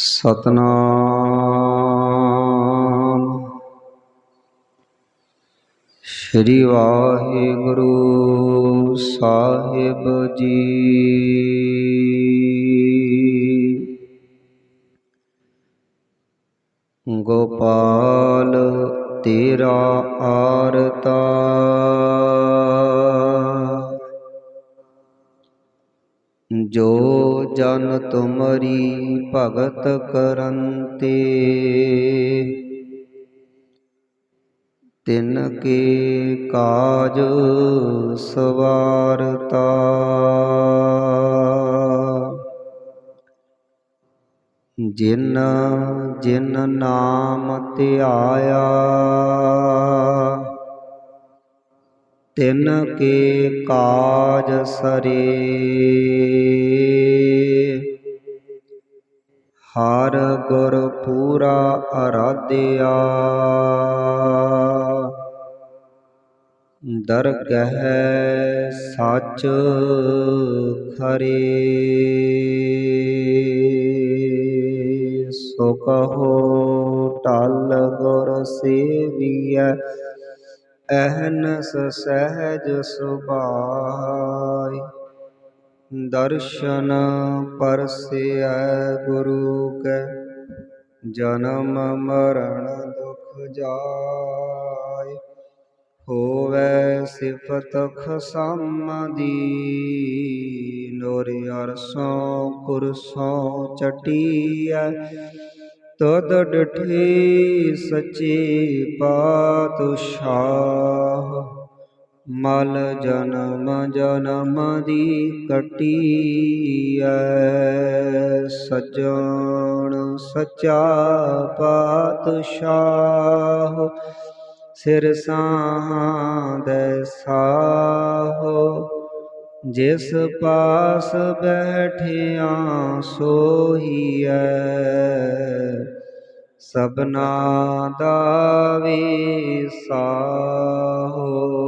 ਸਤਨਾਮ। ਸ੍ਰੀ ਵਾਹਿਗੁਰੂ ਸਾਹਿਬ ਜੀ। ਗੋਪਾਲ ਤੇਰਾ ਆਰਤਾ। ਜੋ ਜਨ ਤੁਮਰੀ ਭਗਤ ਕਰੰਤੇ। ਤਿਨ ਕੇ ਕਾਜ ਸਵਾਰਤਾ। ਜਿਨ ਜਿਨ ਨਾਮ ਧਿਆਇਆ। ਤਿਨ ਕੇ ਕਾਜ ਸਰੇ। ਹਰ ਗੁਰ ਪੂਰਾ ਅਰਾਧਿਆ। ਦਰਗਹ ਸੱਚ ਖਰੇ। ਸੋ ਕਹੋ ਟਲ ਗੁਰ ਸੇਵੀਐ, ਅਹਨਸ ਸਹਿਜ ਸੁਭਾਈ ਦਰਸ਼ਨ ਪਰਸਿਐ ਗੁਰੂ ਕੈ, ਜਨਮ ਮਰਨ ਦੁਖ ਜਾਏ। ਹੋਵੇ ਸਿਫਤ ਖਸਮ ਦੀ ਨੋਰ ਅਰਸੋਂ ਕੁਰਸੋਂ ਚਟੀਐ। ਤਦ ਡਠੇ ਸੱਚੇ ਪਾਤਸ਼ਾਹ ਮਲ ਜਨਮ ਜਨਮ ਦੀ ਕਟੀਐ, ਸਜਣ ਸਚਾ ਪਾਤਸ਼ਾਹ। ਸਿਰ ਸਾਂਦੈ ਸਾਹੋ, ਜਿਸ ਪਾਸ ਬੈਠਿਆ ਸੋਹੀਐ। ਸਬਨਾ ਦਾ ਵਿਸਾਹੋ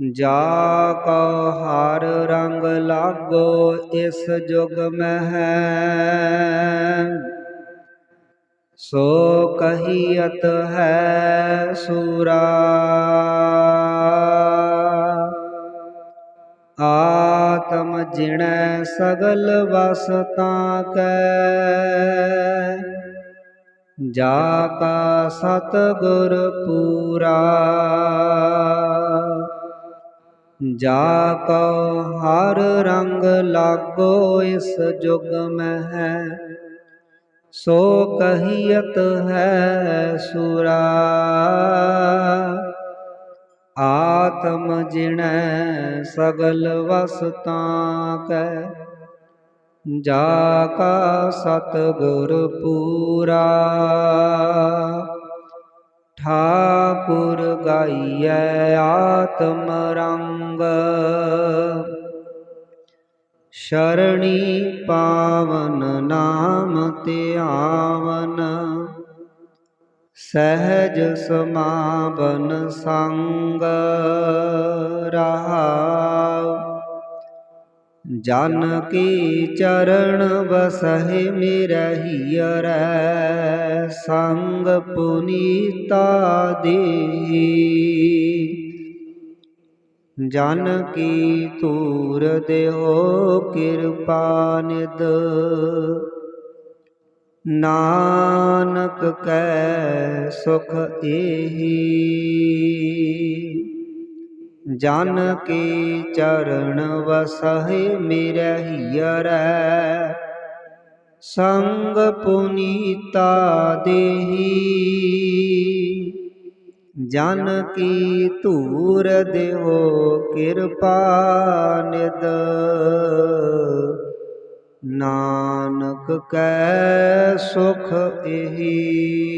ਜਾ ਕਉ ਹਰ ਰੰਗ ਲਾਗੋ ਇਸ ਜੁਗ ਮਹਿ। ਸੋ ਕਹੀਅਤ ਹੈ ਸੂਰਾ। ਆਤਮ ਜਿਣੈ ਸਗਲ ਵਸਤਾਂ ਕੈ। ਜਾ ਕਾ ਸਤ ਗੁਰ ਪੂਰਾ। ਜਾ ਕਉ ਹਰ ਰੰਗ ਲਾਗੋ ਇਸ ਜੁਗ ਮਹਿ। ਸੋ ਕਹੀਅਤ ਹੈ ਸੁਰਾ। ਆਤਮ ਜਿਣੈ ਸਗਲ ਵਸਤਾਂ ਕੈ। ਜਾ ਕਾ ਸਤ ਪੂਰਾ। ਠਾਕੁਰ ਗਾਈਐ ਆਤਮ ਰੰਗ। ਸ਼ਰਣੀ ਪਾਵਨ ਨਾਮ ਧਿਆਵਨ ਸਹਿਜ ਸਮਾਵਨ ਸੰਗ ਰਹਾਉ ਜਨ ਕੀ ਚਰਨ ਵਸਹਿ ਮਿਰਹਿਅਰੈ ਸੰਗ ਪੁਨੀਤਾ ਦੇਹੀ। ਜਨ ਕੀ ਤੂਰ ਦੇਹੋ ਕਿਰਪਾ ਨਿਦ ਨਾਨਕ ਕੈ ਸੁਖ ਏਹੀ। ਜਨ ਕੀ ਚਰਨ ਵਸਹਿ ਮਿਰਹਿਅਰੈ। ਸੰਗ ਪੁਨੀਤਾ ਦੇਹੀ। ਜਨ ਕੀ ਧੂਰ ਦੇਹੋ ਕਿਰਪਾ ਨਿਦ ਨਾਨਕ ਕੈ ਸੁਖ ਇਹੀ।